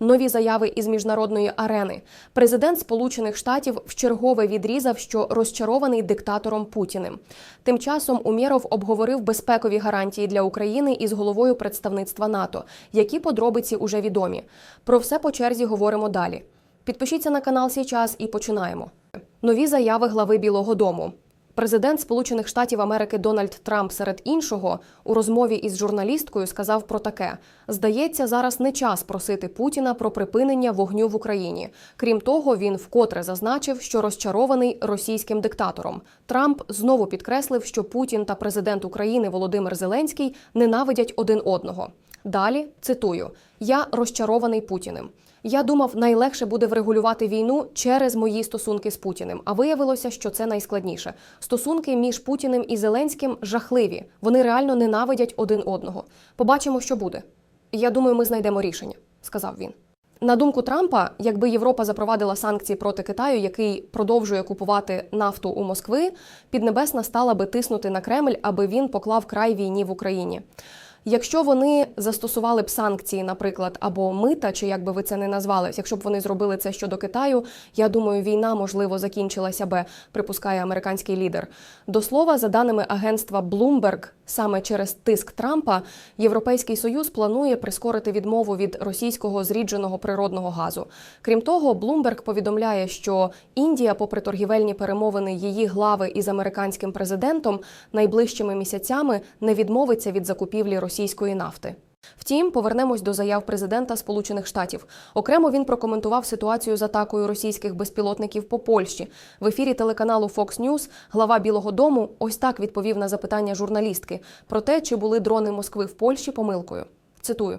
нові заяви із міжнародної арени. Президент Сполучених Штатів вчергове відрізав, що розчарований диктатором Путіним. Тим часом Умєров обговорив безпекові гарантії для України із головою представництва НАТО. Які подробиці уже відомі. Про все по черзі говоримо далі. Підпишіться на канал «Сій час» і починаємо. Нові заяви глави Білого Дому. Президент Сполучених Штатів Америки Дональд Трамп серед іншого у розмові із журналісткою сказав про таке: здається, зараз не час просити Путіна про припинення вогню в Україні. Крім того, він вкотре зазначив, що розчарований російським диктатором. Трамп знову підкреслив, що Путін та президент України Володимир Зеленський ненавидять один одного. Далі цитую: я розчарований Путіним. Я думав, найлегше буде врегулювати війну через мої стосунки з Путіним. А виявилося, що це найскладніше. Стосунки між Путіним і Зеленським жахливі. Вони реально ненавидять один одного. Побачимо, що буде. Я думаю, ми знайдемо рішення, сказав він. На думку Трампа, якби Європа запровадила санкції проти Китаю, який продовжує купувати нафту у Москви, Піднебесна стала би тиснути на Кремль, аби він поклав край війні в Україні. Якщо вони застосували б санкції, наприклад, або мита, чи як би ви це не назвали, якщо б вони зробили це щодо Китаю, я думаю, війна можливо закінчилася би, припускає американський лідер. До слова, за даними агентства Bloomberg, саме через тиск Трампа, Європейський союз планує прискорити відмову від російського зрідженого природного газу. Крім того, Bloomberg повідомляє, що Індія, попри торгівельні перемовини її глави із американським президентом, найближчими місяцями не відмовиться від закупівлі російської нафти. Втім, повернемось до заяв президента Сполучених Штатів. Окремо він прокоментував ситуацію з атакою російських безпілотників по Польщі. В ефірі телеканалу Fox News глава Білого Дому ось так відповів на запитання журналістки про те, чи були дрони Москви в Польщі помилкою. Цитую.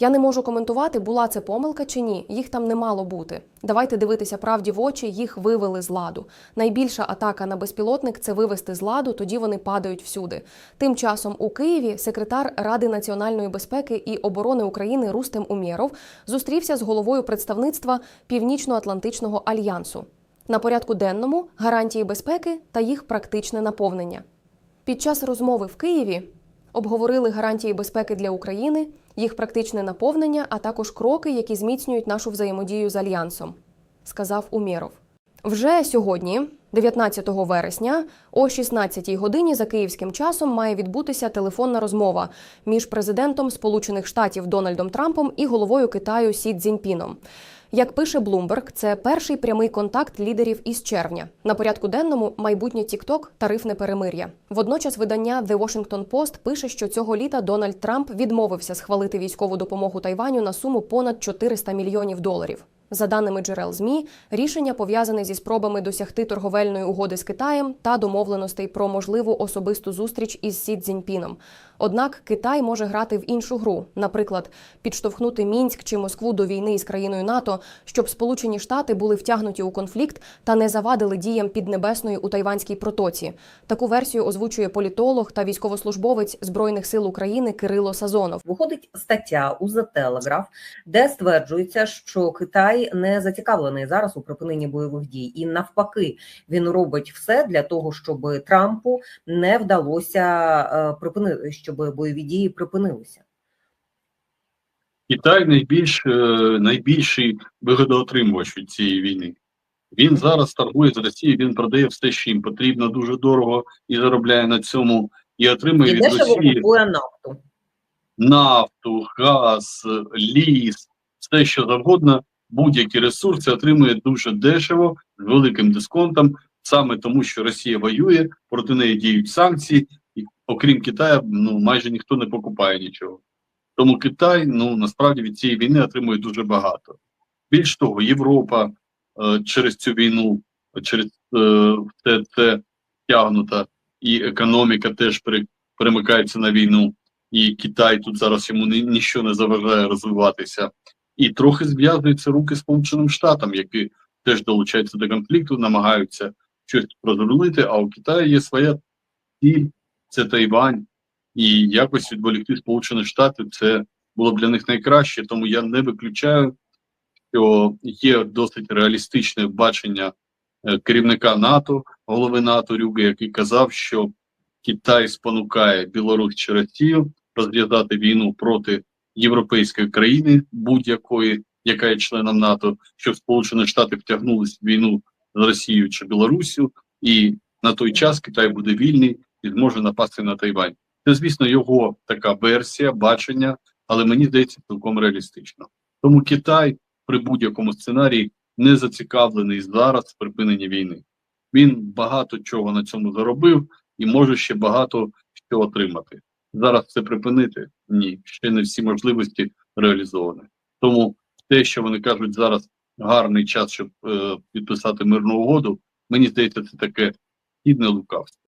Я не можу коментувати, була це помилка чи ні. Їх там не мало бути. Давайте дивитися правді в очі. Їх вивели з ладу. Найбільша атака на безпілотник це вивести з ладу, тоді вони падають всюди. Тим часом у Києві секретар Ради національної безпеки і оборони України Рустем Умєров зустрівся з головою представництва Північно-Атлантичного альянсу. На порядку денному гарантії безпеки та їх практичне наповнення. Під час розмови в Києві обговорили гарантії безпеки для України, їх практичне наповнення, а також кроки, які зміцнюють нашу взаємодію з альянсом, сказав Умєров. Вже сьогодні, 19 вересня, о 16 годині за київським часом має відбутися телефонна розмова між президентом Сполучених Штатів Дональдом Трампом і головою Китаю Сі Цзіньпіном. Як пише Bloomberg, це перший прямий контакт лідерів із червня. На порядку денному майбутнє TikTok – тарифне перемир'я. Водночас видання The Washington Post пише, що цього літа Дональд Трамп відмовився схвалити військову допомогу Тайваню на суму понад 400 мільйонів доларів. За даними джерел ЗМІ, рішення пов'язане зі спробами досягти торговельної угоди з Китаєм та домовленостей про можливу особисту зустріч із Сі Цзіньпіном. Однак Китай може грати в іншу гру, наприклад, підштовхнути Мінськ чи Москву до війни із країною НАТО, щоб Сполучені Штати були втягнуті у конфлікт та не завадили діям піднебесної у Тайванській протоці. Таку версію озвучує політолог та військовослужбовець збройних сил України Кирило Сазонов. Виходить стаття у The Telegraph, де стверджується, що Китай не зацікавлений зараз у припиненні бойових дій, і навпаки, він робить все для того, щоб Трампу не вдалося е, припинити, щоб бойові дії припинилися. Китай найбільш е, найбільший вигодоотримувач від цієї війни. Він зараз торгує з Росією, він продає все, що їм потрібно дуже дорого і заробляє на цьому, і отримує І від Росії купує нафту. нафту, газ, ліс, все що завгодно, будь-які ресурси отримує дуже дешево, з великим дисконтом, саме тому, що Росія воює, проти неї діють санкції, окрім Китаю, ну майже ніхто не покупає нічого. Тому Китай ну насправді від цієї війни отримує дуже багато. Більш того, Європа е, через цю війну, через е, це тягнута, і економіка теж при, перемикається на війну, і Китай тут зараз йому ні, ніщо не заважає розвиватися. І трохи зв'язуються руки Сполученим Штатам, які теж долучаються до конфлікту, намагаються щось розрулити, а у Китаї є своя ціль, це Тайвань і якось відволікти Сполучені Штати це було б для них найкраще. Тому я не виключаю, що є досить реалістичне бачення е, керівника НАТО, голови НАТО Рюги, який казав, що Китай спонукає Білорусь чи Росію розв'язати війну проти європейської країни будь-якої, яка є членом НАТО, щоб Сполучені Штати втягнулися в війну з Росією чи Білоруссю, і на той час Китай буде вільний і зможе напасти на Тайвань. Це, звісно, його така версія, бачення, але мені здається цілком реалістично. Тому Китай при будь-якому сценарії не зацікавлений зараз в припиненні війни. Він багато чого на цьому заробив і може ще багато що отримати. Зараз це припинити? Ні, ще не всі можливості реалізовані. Тому те, що вони кажуть зараз гарний час, щоб е, підписати мирну угоду, мені здається, це таке хідне лукавство.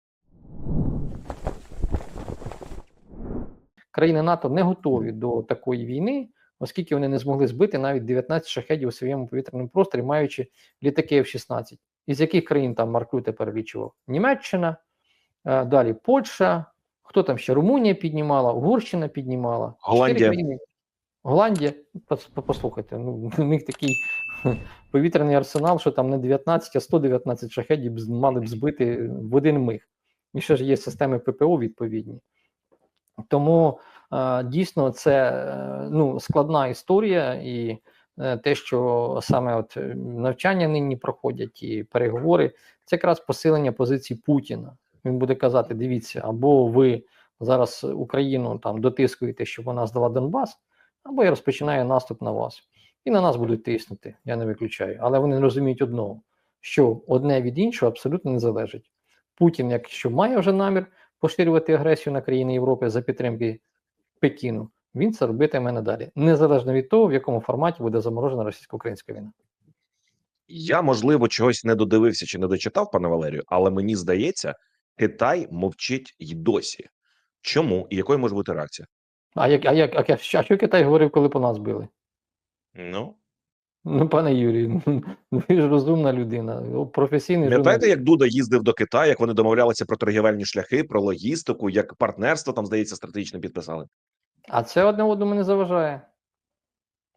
Країни НАТО не готові до такої війни, оскільки вони не змогли збити навіть 19 шахедів у своєму повітряному просторі, маючи літаки F-16. Із яких країн там Марк Рюте перелічував? Німеччина, е, далі Польща, хто там ще Румунія піднімала, Угорщина піднімала. Голландія. країни. Голландія, послухайте, ну у них такий повітряний арсенал, що там не 19, а 119 шахедів мали б збити в один миг. І ще ж є системи ППО відповідні. Тому е, дійсно це е, ну, складна історія, і е, те, що саме от навчання нині проходять і переговори, це якраз посилення позиції Путіна. Він буде казати: дивіться, або ви зараз Україну там дотискуєте, щоб вона здала Донбас, або я розпочинаю наступ на вас. І на нас будуть тиснути, я не виключаю. Але вони розуміють одного, що одне від іншого абсолютно не залежить. Путін, якщо має вже намір поширювати агресію на країни Європи за підтримки Пекіну, він це робитиме надалі, незалежно від того, в якому форматі буде заморожена російсько-українська війна. Я можливо чогось не додивився чи не дочитав, пане Валерію, але мені здається, Китай мовчить й досі. Чому і якою може бути реакція? А як, а як, а, що Китай говорив, коли по нас били? Ну Ну, пане Юрію, ви ж розумна людина, професійний пам'ятаєте, як Дуда їздив до Китаю, як вони домовлялися про торгівельні шляхи, про логістику, як партнерство там здається стратегічно підписали. А це одне одному не заважає.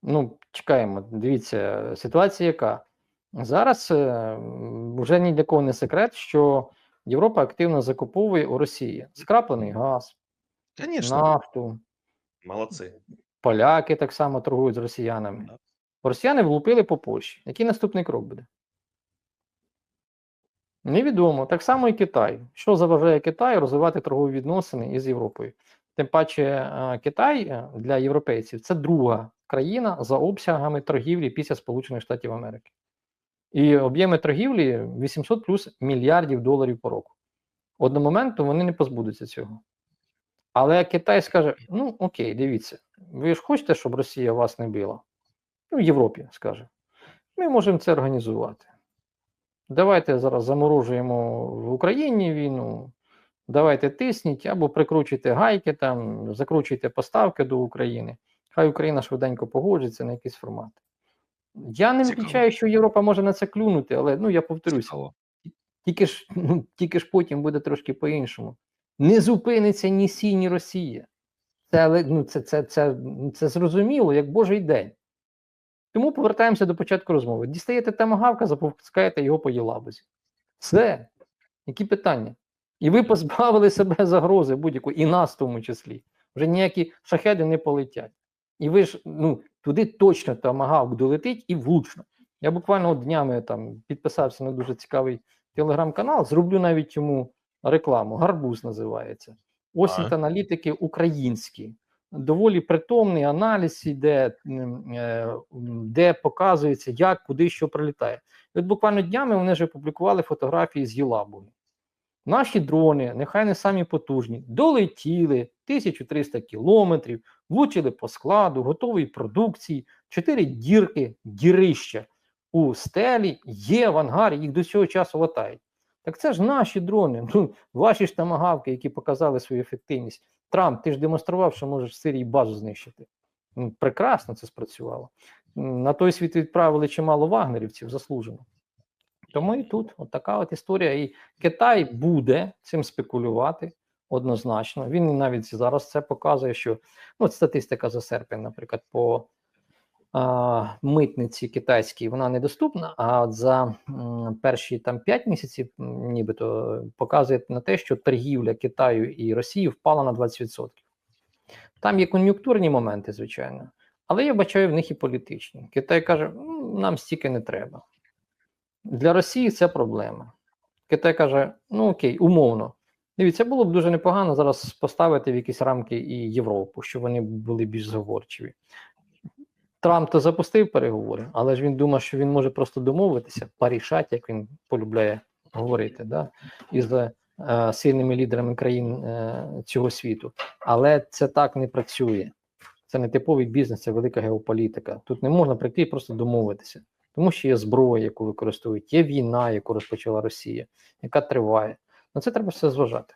Ну, чекаємо. Дивіться, ситуація яка? Зараз е, вже ні для кого не секрет, що Європа активно закуповує у Росії скраплений газ, Звісно, нафту. молодці. Поляки так само торгують з росіянами. Росіяни влупили по Польщі. Який наступний крок буде? Невідомо. Так само і Китай. Що заважає Китаю розвивати торгові відносини із Європою? Тим паче, е, Китай е, для європейців це друга країна за обсягами торгівлі після Сполучених Штатів Америки. І об'єми торгівлі 800 плюс мільярдів доларів по року. Одномоментно вони не позбудуться цього. Але Китай скаже: ну окей, дивіться, ви ж хочете, щоб Росія вас не била? Ну, в Європі скаже. Ми можемо це організувати. Давайте зараз заморожуємо в Україні війну, давайте тисніть або прикручуйте гайки, там, закручуйте поставки до України. Хай Україна швиденько погоджується на якийсь формат. Я не виключаю, що Європа може на це клюнути, але ну я повторюся, Цікаво. тільки ж, ну, тільки ж потім буде трошки по-іншому. Не зупиниться ні Сі, ні Росія. Це, ну, це, це, це, це зрозуміло, як Божий день. Тому повертаємося до початку розмови. Дістаєте тамагавка, запускаєте його по Єлабузі. Все. Які питання? І ви позбавили себе загрози будь-якої, і нас в тому числі. Вже ніякі шахеди не полетять. І ви ж ну, туди точно тамагавк долетить і влучно. Я буквально днями там підписався на дуже цікавий телеграм-канал, зроблю навіть йому рекламу. Гарбуз називається. Та аналітики українські. Доволі притомний аналіз іде, е, де показується, як, куди що прилітає. І от буквально днями вони вже опублікували фотографії з Єлабуги. Наші дрони, нехай не самі потужні, долетіли 1300 кілометрів, влучили по складу, готовій продукції, чотири дірки, дірища у стелі є в ангарі, їх до цього часу латають. Так це ж наші дрони, ну, ваші ж тамагавки, які показали свою ефективність. Трамп, ти ж демонстрував, що можеш в Сирії базу знищити. Ну, прекрасно це спрацювало. На той світ відправили чимало вагнерівців заслужено. Тому і тут от така от історія. І Китай буде цим спекулювати однозначно. Він навіть зараз це показує, що ну, от статистика за серпень, наприклад, по митниці китайській вона недоступна. А от за перші там 5 місяців, нібито показує на те, що торгівля Китаю і Росії впала на 20%. Там є кон'юнктурні моменти, звичайно. Але я бачаю в них і політичні. Китай каже, «Ну, нам стільки не треба. Для Росії це проблема. Китай каже: ну окей, умовно. Дивіться, було б дуже непогано зараз поставити в якісь рамки і Європу, щоб вони були більш зговорчиві. Трамп то запустив переговори, але ж він думає, що він може просто домовитися, порішати, як він полюбляє говорити, да, із е, сильними лідерами країн е, цього світу. Але це так не працює. Це не типовий бізнес, це велика геополітика. Тут не можна прийти і просто домовитися, тому що є зброя, яку використовують, є війна, яку розпочала Росія, яка триває. На це треба все зважати.